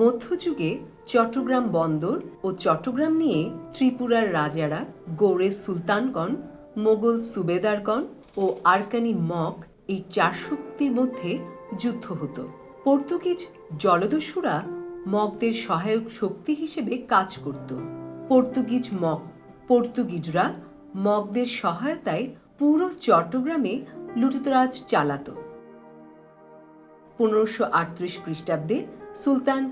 মধ্যযুগে চট্টগ্রাম বন্দর ও চট্টগ্রাম নিয়ে ত্রিপুরার রাজারা গৌড়ের সুলতানগণ, মোগল সুবেদারগণ ও আরকানি মগ এই চার শক্তির মধ্যে যুদ্ধ হতো। পর্তুগিজ জলদস্যুরা মগদের সহায়ক শক্তি হিসেবে কাজ করত। পর্তুগিজ মগ, পর্তুগিজরা মগদের সহায়তায় পুরো চট্টগ্রামে লুটতরাজ চালাতো। পনেরোশো আটত্রিশ খ্রিস্টাব্দে সুলতান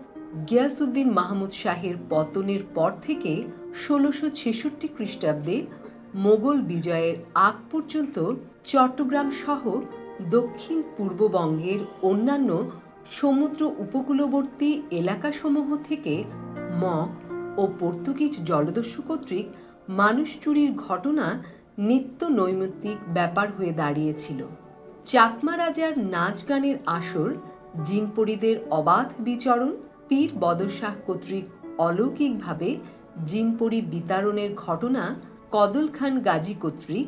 গিয়াসুদ্দিন মাহমুদ শাহের পতনের পর থেকে ষোলোশো ছেষট্টি খ্রিস্টাব্দে মোগল বিজয়ের আগ পর্যন্ত চট্টগ্রাম সহ দক্ষিণ পূর্ববঙ্গের অন্যান্য সমুদ্র উপকূলবর্তী এলাকাসমূহ থেকে মগ ও পর্তুগিজ জলদস্যু কর্তৃক মানুষ চুরির ঘটনা নিত্য নৈমিত্তিক ব্যাপার হয়ে দাঁড়িয়েছিল। চাকমা রাজার নাচ গানের আসর জিনপরিদের অবাধ বিচরণ পীর বদরশাহ কর্তৃক অলৌকিকভাবে জিনপরি বিতারণের ঘটনা কদল খান গাজী কর্তৃক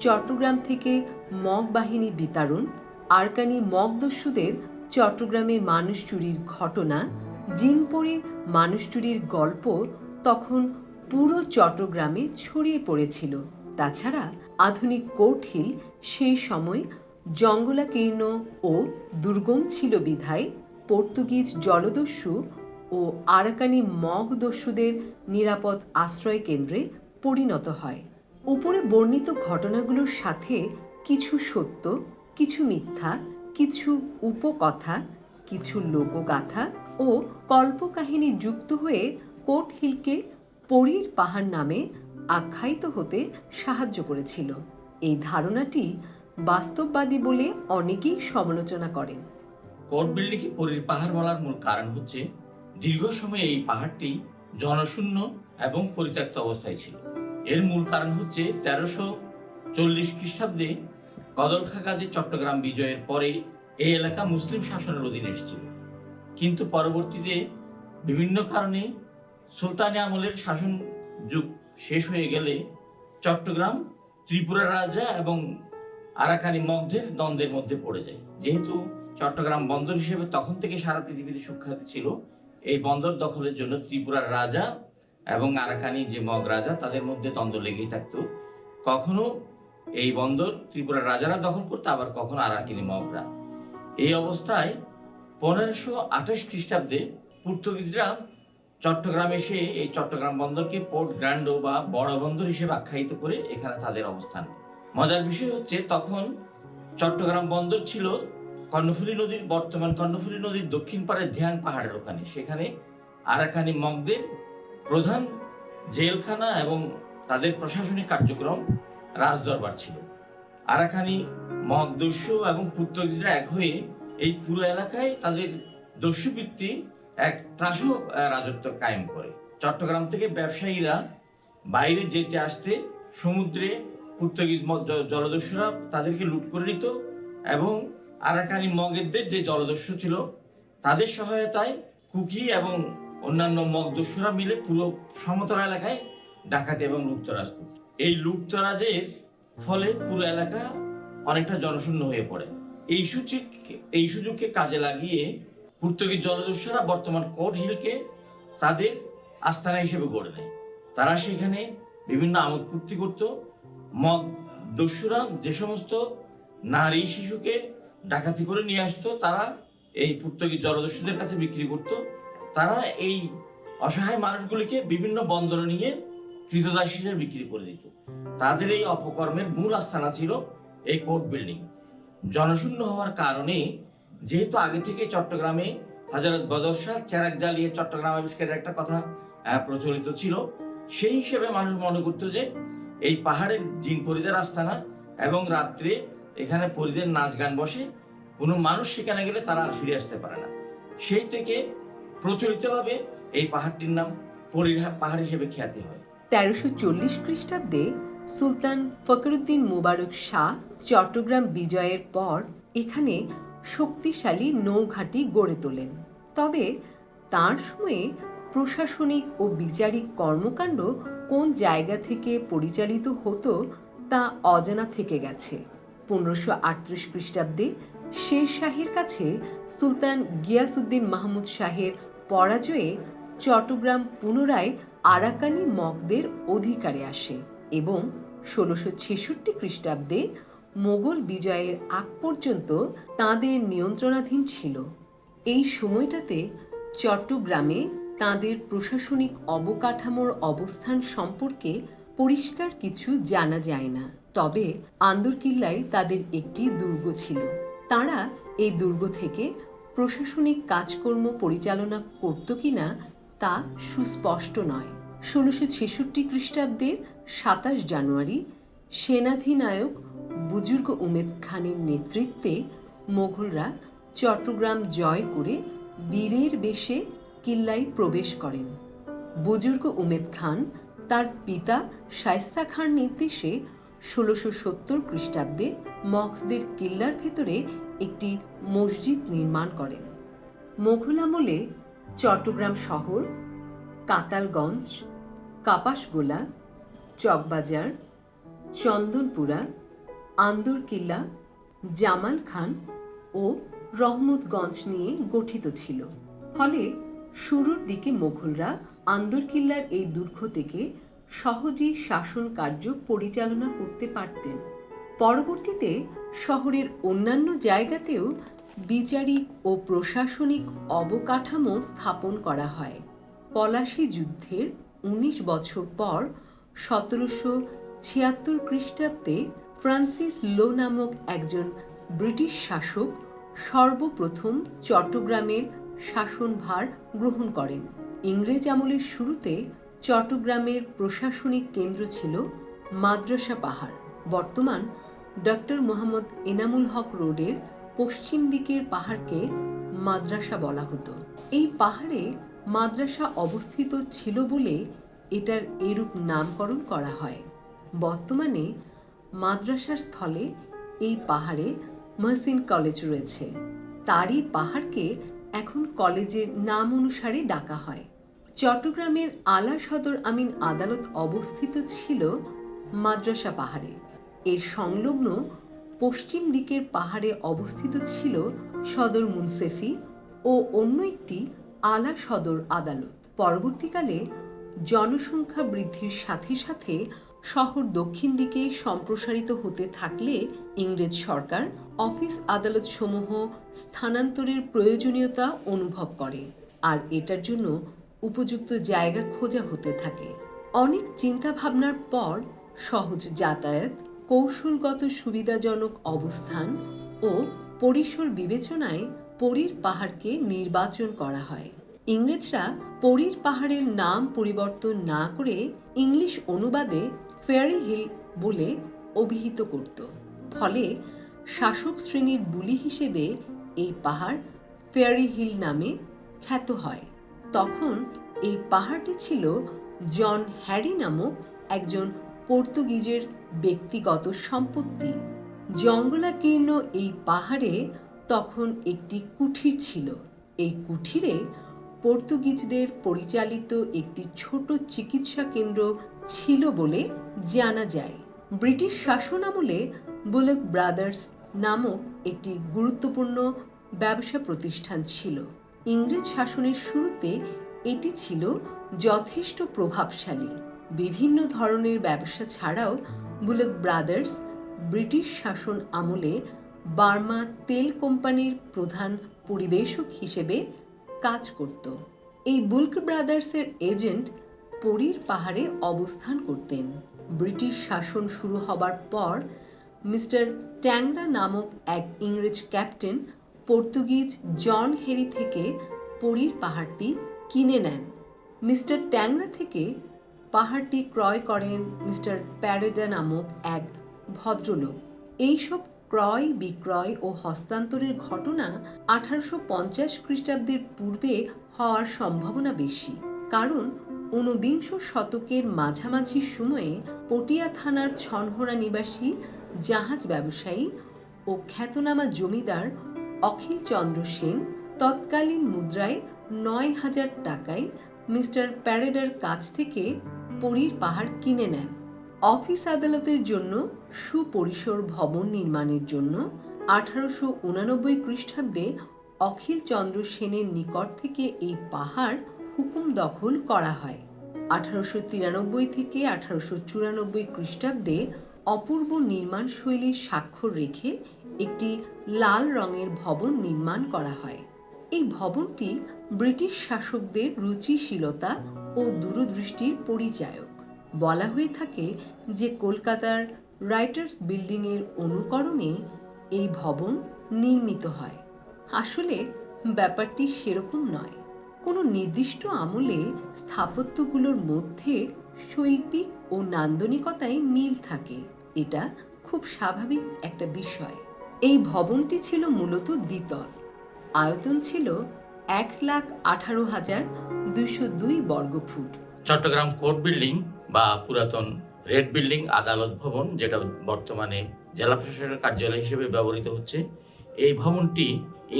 চট্টগ্রাম থেকে মগ বাহিনী বিতারণ আরকানি মগদস্যুদের চট্টগ্রামে মানুষ চুরির ঘটনা জিনপরির মানুষ চুরির গল্প তখন পুরো চট্টগ্রামে ছড়িয়ে পড়েছিল। তাছাড়া আধুনিক কোর্ট হিল সেই সময় জঙ্গলাকীর্ণ ও দুর্গম ছিল বিধায় পর্তুগিজ জলদস্যু ও আরাকানি মগ দস্যুদের নিরাপদ আশ্রয় কেন্দ্রে পরিণত হয়। উপরে বর্ণিত ঘটনাগুলোর সাথে কিছু সত্য, কিছু মিথ্যা, কিছু উপকথা, কিছু লোকগাথা ও কল্পকাহিনী যুক্ত হয়ে কোট হিলকে পরীর পাহাড় নামে আখ্যায়িত হতে সাহায্য করেছিল। এই ধারণাটি বাস্তববাদী বলে অনেকেই সমালোচনা করেন। কোর্ট বিল্ডিংকে পরীর পাহাড় বলার মূল কারণ হচ্ছে দীর্ঘ সময় এই পাহাড়টি জনশূন্য এবং পরিত্যক্ত অবস্থায় ছিল। এর মূল কারণ হচ্ছে তেরোশো চল্লিশ খ্রিস্টাব্দে কদলখা গাজী চট্টগ্রাম বিজয়ের পরে এই এলাকা মুসলিম শাসনের অধীনে এসেছিল। কিন্তু পরবর্তীতে বিভিন্ন কারণে সুলতানি আমলের শাসন যুগ শেষ হয়ে গেলে চট্টগ্রাম ত্রিপুরার রাজা এবং আরাকানি মগধের দ্বন্দ্বের মধ্যে পড়ে যায়। যেহেতু চট্টগ্রাম বন্দর হিসেবে তখন থেকে সারা পৃথিবীতে সুখ্যাত ছিল। এই বন্দর দখলের জন্য ত্রিপুরার রাজা এবং আরাকানি যে মগ রাজা, তাদের মধ্যে দ্বন্দ্ব লেগেই থাকতো। কখনো এই বন্দর ত্রিপুরার রাজারা দখল করতো, আবার কখনো আরাকানি মগরা। এই অবস্থায় পনেরোশো আঠাশ খ্রিস্টাব্দে পর্তুগিজরা চট্টগ্রাম এসে এই চট্টগ্রাম বন্দরকে পোর্ট গ্র্যান্ডো বা বড় বন্দর হিসেবে আখ্যায়িত করে এখানে তাদের অবস্থান। মজার বিষয় হচ্ছে, তখন চট্টগ্রাম বন্দর ছিল কর্ণফুলী নদীর বর্তমান কর্ণফুলী নদীর দক্ষিণ পাড়ে ধ্যান পাহাড়ের ওখানে। সেখানে আরাকানি মগদের প্রধান জেলখানা এবং তাদের প্রশাসনিক কার্যক্রম রাজদরবার ছিল। আরাকানি মগ দস্যু এবং পর্তুগিজরা এক হয়ে এই পুরো এলাকায় তাদের দস্যুবৃত্তি এক ত্রাস রাজত্ব কায়েম করে। চট্টগ্রাম থেকে ব্যবসায়ীরা বাইরে যেতে আসতে সমুদ্রে পর্তুগিজ জলদস্যুরা তাদেরকে লুট করে নিত এবং আরাকানি মগেরদের যে জলদস্যু ছিল, তাদের সহায়তায় কুকি এবং অন্যান্য মগদস্যুরা মিলে পুরো সমতল এলাকায় ডাকাতি এবং লুপ্তরাজ করত এই লুপ্তরাজের ফলে পুরো এলাকা অনেকটা জনশূন্য হয়ে পড়ে। এই সুযোগ এই সুযোগকে কাজে লাগিয়ে পর্তুগিজ জলদস্যুরা বর্তমান কোর্ট হিলকে তাদের আস্তানা হিসেবে গড়ে নেয়। তারা সেখানে বিভিন্ন আমোদ ফুর্তি করত। মগ দস্যুরা যে সমস্ত নারী শিশুকে ডাকাতি করে নিয়ে আসতো, তারা এই পর্তুগিজ জলদস্যুদের কাছে বিক্রি করত। তারা এই অসহায় মানুষগুলিকে বিভিন্ন বন্দরে নিয়ে কৃতদাস হিসেবে বিক্রি করে দিত। তাদের এই অপকর্মের মূল আস্তানা ছিল এই কোর্ট বিল্ডিং। জনশূন্য হওয়ার কারণে যেহেতু আগে থেকে চট্টগ্রামে হাজারত বদর চেরাক জ্বালিয়ে চট্টগ্রাম আবিষ্কারের একটা কথা প্রচলিত ছিল, সেই হিসেবে মানুষ মনে করতো যে এই পাহাড়ের জিন পরিদের আস্তানা এবং রাত্রে এখানে পরিদের নাচ গান বসে কোনো মানুষ সেখানে গেলে তারা আর ফিরে আসতে পারে না। সেই থেকে প্রচলিতভাবে এই পাহাড়টির নাম পরীর পাহাড় হিসেবে খ্যাতি হয়। তেরোশো চল্লিশ খ্রিস্টাব্দে সুলতান ফকরুদ্দিন মুবারক শাহ চট্টগ্রাম বিজয়ের পর এখানে শক্তিশালী নৌঘাঁটি গড়ে তোলেন। তবে তার সময়ে প্রশাসনিক ও বিচারিক কর্মকাণ্ড কোন জায়গা থেকে পরিচালিত হতো তা অজানা থেকে গেছে। পনেরোশো আটত্রিশ খ্রিস্টাব্দে শের শাহের কাছে সুলতান গিয়াসুদ্দিন মাহমুদ শাহের পরাজয়ে চট্টগ্রাম পুনরায় আরাকানি মগদের অধিকারে আসে এবং ষোলোশো ছেষট্টি খ্রিস্টাব্দে মোগল বিজয়ের আগ পর্যন্ত তাঁদের নিয়ন্ত্রণাধীন ছিল। এই সময়টাতে চট্টগ্রামে তাঁদের প্রশাসনিক অবকাঠামোর অবস্থান সম্পর্কে পরিষ্কার কিছু জানা যায় না। তবে আন্দরকিল্লায় তাদের একটি দুর্গ ছিল। তারা এই দুর্গ থেকে প্রশাসনিক কাজকর্ম পরিচালনা করত কিনা তা সুস্পষ্ট নয়। ষোলোশো ছেষট্টি খ্রিস্টাব্দের সাতাশ জানুয়ারি সেনাধিনায়ক বুজুর্গ উমেদ খানের নেতৃত্বে মোঘলরা চট্টগ্রাম জয় করে বীরের বেশে কিল্লায় প্রবেশ করেন। বুজুর্গ উমেদ খান তার পিতা শায়স্তা খান নির্দেশে ষোলোশো সত্তর খ্রিস্টাব্দে মখদের কিল্লার ভেতরে একটি মসজিদ নির্মাণ করেন। মোঘল আমলে চট্টগ্রাম শহর, কাতালগঞ্জ, কাপাসগোলা, চকবাজার, চন্দনপুরা আন্দরকিল্লা জামাল খান ও রহমতগঞ্জ নিয়ে গঠিত ছিল। ফলে শুরুর দিকে মোঘলরা আন্দরকিল্লার এই দুর্গ থেকে সহজেই শাসন কার্য পরিচালনা করতে পারতেন। পরবর্তীতে শহরের অন্যান্য জায়গাতেও বিচারিক ও প্রশাসনিক অবকাঠামো স্থাপন করা হয়। পলাশী যুদ্ধের উনিশ বছর পর সতেরোশো ছিয়াত্তর খ্রিস্টাব্দে ফ্রান্সিস লো নামক একজন ব্রিটিশ শাসক সর্বপ্রথম চট্টগ্রামের শাসনভার গ্রহণ করেন। ইংরেজ আমলের শুরুতে চট্টগ্রামের প্রশাসনিক কেন্দ্র ছিল মাদ্রাসা পাহাড়। বর্তমান ডক্টর মোহাম্মদ এনামুল হক রোডের পশ্চিম দিকের পাহাড়কে মাদ্রাসা বলা হতো। এই পাহাড়ে মাদ্রাসা অবস্থিত ছিল বলে এটার এরূপ নামকরণ করা হয়। বর্তমানে মাদ্রাসার স্থলে এই পাহাড়ে মহসিন কলেজ রয়েছে। তারই পাহাড়কে এখন কলেজের নাম অনুসারে ডাকা হয়। চট্টগ্রামের আলা সদর আমিন আদালত অবস্থিত ছিল মাদ্রাসা পাহাড়ে। এর সংলগ্ন পশ্চিম দিকের পাহাড়ে অবস্থিত ছিল সদর মুনসেফি ও অন্য একটি আলা সদর আদালত। পরবর্তীকালে জনসংখ্যা বৃদ্ধির সাথে সাথে শহর দক্ষিণ দিকে সম্প্রসারিত হতে থাকলে ইংরেজ সরকার অফিস আদালত সমূহ স্থানান্তরের প্রয়োজনীয়তা অনুভব করে। আর এটার জন্য উপযুক্ত জায়গা খোঁজা হতে থাকে। অনেক চিন্তা ভাবনার পর সহজ যাতায়াত, কৌশলগত সুবিধাজনক অবস্থান ও পরিসর বিবেচনায় পরীর পাহাড়কে নির্বাচন করা হয়। ইংরেজরা পরীর পাহাড়ের নাম পরিবর্তন না করে ইংলিশ অনুবাদে ফেয়ারি হিল বলে অভিহিত করত। ফলে শাসক শ্রেণির বুলি হিসেবে এই পাহাড় ফেয়ারি হিল নামে খ্যাত হয়। তখন এই পাহাড়টি ছিল জন হ্যারি নামক একজন পর্তুগিজের ব্যক্তিগত সম্পত্তি। জঙ্গলাকীর্ণ এই পাহাড়ে তখন একটি কুঠির ছিল। এই কুঠিরে পর্তুগিজদের পরিচালিত একটি ছোট চিকিৎসা কেন্দ্র ছিল বলে জানা যায়। ব্রিটিশ শাসন আমলে বুলক ব্রাদার্স নামক একটি গুরুত্বপূর্ণ ব্যবসা প্রতিষ্ঠান ছিল। ইংরেজ শাসনের শুরুতে এটি ছিল যথেষ্ট প্রভাবশালী। বিভিন্ন ধরনের ব্যবসা ছাড়াও বুলক ব্রাদার্স ব্রিটিশ শাসন আমলে বার্মা তেল কোম্পানির প্রধান পরিবেশক হিসেবে কাজ করত। এই বুলক ব্রাদার্সের এজেন্ট পরীর পাহাড়ে অবস্থান করতেন। ব্রিটিশ শাসন শুরু হবার পর মিস্টার ট্যাংরা নামক এক ইংরেজ ক্যাপ্টেন পর্তুগিজ জন হেরি থেকে পরীর পাহাড়টি কিনে নেন। মিস্টার ট্যাংরা থেকে পাহাড়টি ক্রয় করেন মিস্টার প্যারেডা নামক এক ভদ্রলোক। এইসব ক্রয়, বিক্রয় ও হস্তান্তরের ঘটনা আঠারোশো পঞ্চাশ খ্রিস্টাব্দের পূর্বে হওয়ার সম্ভাবনা বেশি। কারণ ঊনবিংশ শতকের মাঝামাঝি সময়ে পটিয়া থানার ছনহরা নিবাসী, জাহাজ ব্যবসায়ী ও খ্যাতনামা জমিদার অখিল চন্দ্র সেন তৎকালীন মুদ্রায় নয় হাজার টাকায় মিস্টার প্যারেডার কাছ থেকে পরীর পাহাড় কিনে নেন। অফিস আদালতের জন্য সুপরিসর ভবন নির্মাণের জন্য আঠারোশো উনানব্বই খ্রিস্টাব্দে অখিল চন্দ্র সেনের নিকট থেকে এই পাহাড় হুকুম দখল করা হয়। আঠারোশো তিরানব্বই থেকে আঠারোশো চুরানব্বই খ্রিস্টাব্দে অপূর্ব নির্মাণ শৈলীর স্বাক্ষর রেখে একটি লাল রঙের ভবন নির্মাণ করা হয়। এই ভবনটি ব্রিটিশ শাসকদের রুচিশীলতা ও দূরদৃষ্টির পরিচায়ক। বলা হয়ে থাকে যে কলকাতার রাইটার্স বিল্ডিংয়ের অনুকরণে এই ভবন নির্মিত হয়। আসলে ব্যাপারটি সেরকম নয়। কোনো নির্দিষ্ট আমলে স্থাপত্যগুলোর মধ্যে শৈল্পিক ও নান্দনিকতায় মিল থাকে। এটা খুব স্বাভাবিক একটা বিষয়। এই ভবনটি ছিল মূলত দ্বিতল। আয়তন ছিল এক লাখ আঠারো হাজার দুইশো দুই বর্গফুট চট্টগ্রাম কোর্ট বিল্ডিং বা পুরাতন রেড বিল্ডিং আদালত ভবন, যেটা বর্তমানে জেলা প্রশাসনের কার্যালয় হিসেবে ব্যবহৃত হচ্ছে, এই ভবনটি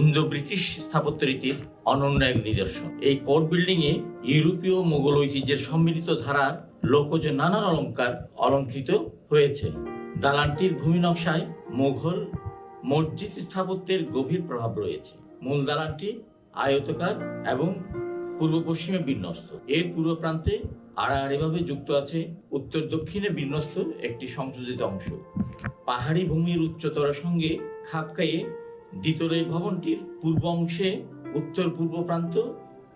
ইন্দো ব্রিটিশ স্থাপত্য রীতির অনন্য এক নিদর্শন। এই কোর্ট বিল্ডিং এ ইউরোপীয় মোগল ঐতিহ্যের সম্মিলিত ধারার লোকজ নানান অলংকার অলঙ্কৃত হয়েছে। দালানটির ভূমি নকশায় মোঘল মসজিদ স্থাপত্যের গভীর প্রভাব রয়েছে। মূল দালানটি আয়তকার এবং পূর্ব পশ্চিমে বিন্যস্ত। এর পূর্ব প্রান্তে আড়াআড়িভাবে যুক্ত আছে, উত্তর দক্ষিণে বিন্যস্ত একটি সংযোজিত অংশ। পাহাড়ি ভূমির উচ্চতর সঙ্গে খাপ খাইয়ে দ্বিতল এই ভবনটির পূর্ব অংশে উত্তর পূর্ব প্রান্ত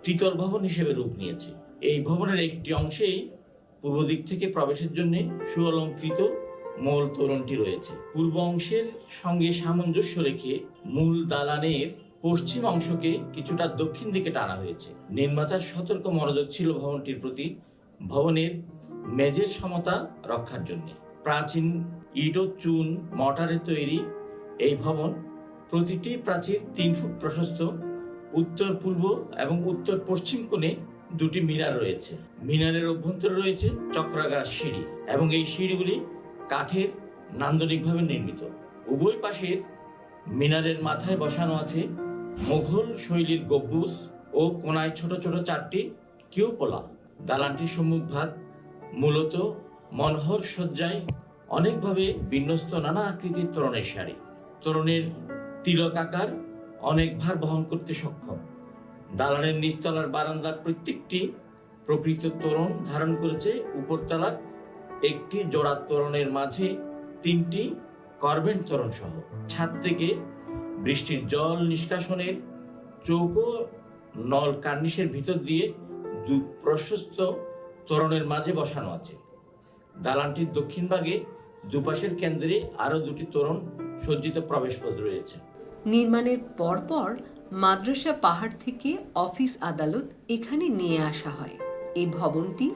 তৃতীয় ভবন হিসেবে রূপ নিয়েছে। এই ভবনের একটি অংশেই পূর্ব দিক থেকে প্রবেশের জন্য সুঅলঙ্কৃত মূল তোরণটি রয়েছে। পূর্ব অংশের সঙ্গে সামঞ্জস্য রেখে মূল দালানের পশ্চিম অংশকে কিছুটা দক্ষিণ দিকে টানা হয়েছে। নির্মাতার সতর্ক মনোযোগ ছিল ভবনটির প্রতি। ভবনের মেঝের সমতা রক্ষার জন্য। প্রাচীন ইট ও চুন মটারে তৈরি। এই ভবন প্রতিটি প্রাচীর তিন ফুট প্রশস্ত। উত্তর, পূর্ব এবং উত্তর পশ্চিম কোণে দুটি মিনার রয়েছে। মিনারের অভ্যন্তরে রয়েছে চক্রাকার সিঁড়ি এবং এই সিঁড়িগুলি কাঠের নান্দনিকভাবে নির্মিত। উভয় পাশের মিনারের মাথায় বসানো আছে মুঘল শৈলীর গব্বুজ ও কোনায় ছোট ছোট চারটি কিউপোলা। দালানটির সম্মুখভাগ মূলত মনহর সজ্জায় অনেকভাবে বিন্যস্ত নানা আকৃতির তোরণের শাড়ি তোরণের তিলক আকার অনেক ভার বহন করতে সক্ষম। দালানের নিচতলার বারান্দার প্রত্যেকটি প্রকৃত তোরণ ধারণ করেছে উপরতলার একটি জোড়া তোরণের মাঝে তিনটি করবেন্ট তোরণ সহ। ছাদ থেকে বৃষ্টির জল নিষ্কাশনের চৌকো নল কার্নিশের ভিতর দিয়ে দু প্রশস্ত তোরণের মাঝে বসানো আছে। দালানটির দক্ষিণ ভাগে দুপাশের কেন্দ্রে আরও দুটি তোরণ সজ্জিত প্রবেশপথ রয়েছে। নির্মাণের পরপর মাদ্রাসা পাহাড় থেকে অফিস আদালত এখানে নিয়ে আসা হয়। এই ভবনটি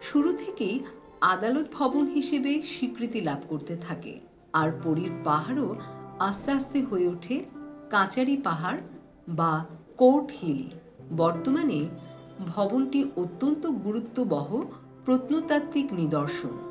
শুরু থেকেই আদালত ভবন হিসেবে স্বীকৃতি লাভ করতে থাকে। আর পরীর পাহাড়ও আস্তে আস্তে হয়ে ওঠে কাঁচারি পাহাড় বা কোর্ট হিল। বর্তমানে ভবনটি অত্যন্ত গুরুত্ববহ প্রত্নতাত্ত্বিক নিদর্শন।